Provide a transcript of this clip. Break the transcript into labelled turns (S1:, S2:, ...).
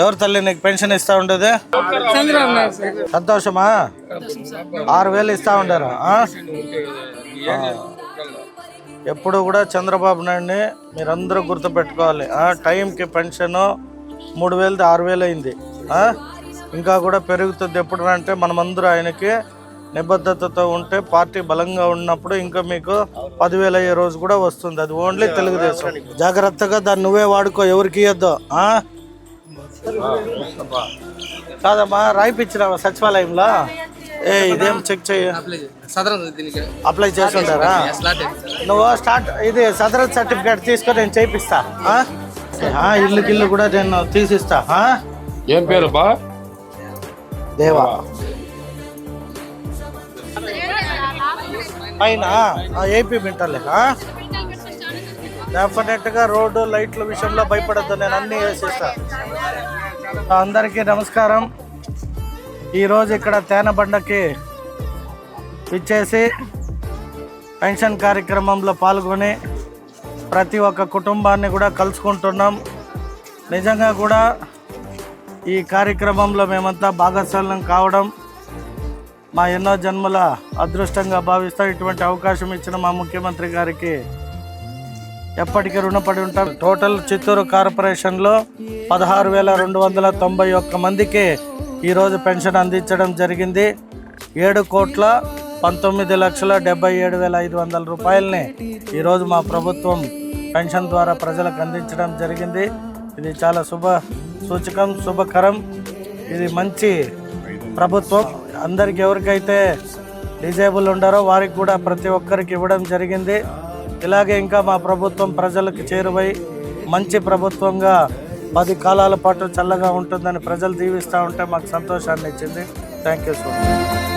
S1: ఎవరు తల్లి నీకు పెన్షన్ ఇస్తా ఉండేది? సంతోషమా? ఆరు వేలు ఇస్తా ఉండారు. ఎప్పుడు కూడా చంద్రబాబు నాయుడిని మీరందరూ గుర్తుపెట్టుకోవాలి. టైంకి పెన్షన్ మూడు వేలది ఆరు వేలు అయింది? ఇంకా కూడా పెరుగుతుంది ఎప్పుడు అంటే మనమందరూ ఆయనకి నిబద్ధతతో ఉంటే పార్టీ బలంగా ఉన్నప్పుడు ఇంకా మీకు పదివేలు అయ్యే రోజు కూడా వస్తుంది. అది ఓన్లీ తెలుగుదేశం. జాగ్రత్తగా దాన్ని నువ్వే వాడుకో ఎవరికి ఇవ్వద్దు? కాదమ్మా రాయిపించినావా సచివాలయంలో? ఏ ఇదేం చెక్ చేయ.
S2: సదరం దీనికి
S1: అప్లై చేసి ఉంటారా నువ్వు స్టార్ట్ ఇది సదరన్ సర్టిఫికేట్ తీసుకొని నేను చేపిస్తా ఆ? ఆ, ఇల్లు గిల్లు కూడా నేను తీసిస్తా. ఆ?
S3: ఏం పేరు బా?
S1: దేవా. పైన ఏపీ వింటర్లే డెఫినెట్గా రోడ్డు లైట్ల విషయంలో భయపడద్దు నేను అన్ని వేసేస్తాను అందరికీ నమస్కారం. ఈరోజు ఇక్కడ తేనబండకి ఇచ్చేసి పెన్షన్ కార్యక్రమంలో పాల్గొని ప్రతి ఒక్క కుటుంబాన్ని కూడా కలుసుకుంటున్నాం. నిజంగా కూడా ఈ కార్యక్రమంలో మేమంతా భాగస్వామ్యం కావడం మా ఎన్నో జన్మల అదృష్టంగా భావిస్తాం ఇటువంటి అవకాశం ఇచ్చిన మా ముఖ్యమంత్రి గారికి ఎప్పటికీ రుణపడి ఉంటాం. టోటల్ చిత్తూరు కార్పొరేషన్లో పదహారు వేల రెండు వందల తొంభై ఒక్క మందికి ఈరోజు పెన్షన్ అందించడం జరిగింది. ఏడు కోట్ల పంతొమ్మిది లక్షల డెబ్బై ఏడు వేల ఐదు వందల రూపాయలని ఈరోజు మా ప్రభుత్వం పెన్షన్ ద్వారా ప్రజలకు అందించడం జరిగింది. ఇది చాలా శుభ సూచకం శుభకరం. ఇది మంచి ప్రభుత్వం. అందరికి ఎవరికైతే డిజేబుల్ ఉండారో వారికి కూడా ప్రతి ఒక్కరికి ఇవ్వడం జరిగింది. ఇలాగే ఇంకా మా ప్రభుత్వం ప్రజలకు చేరువై మంచి ప్రభుత్వంగా పది కాలాల పాటు చల్లగా ఉంటుందని ప్రజలు దీవిస్తూ ఉంటే మాకు సంతోషాన్ని ఇచ్చింది. Thank you so much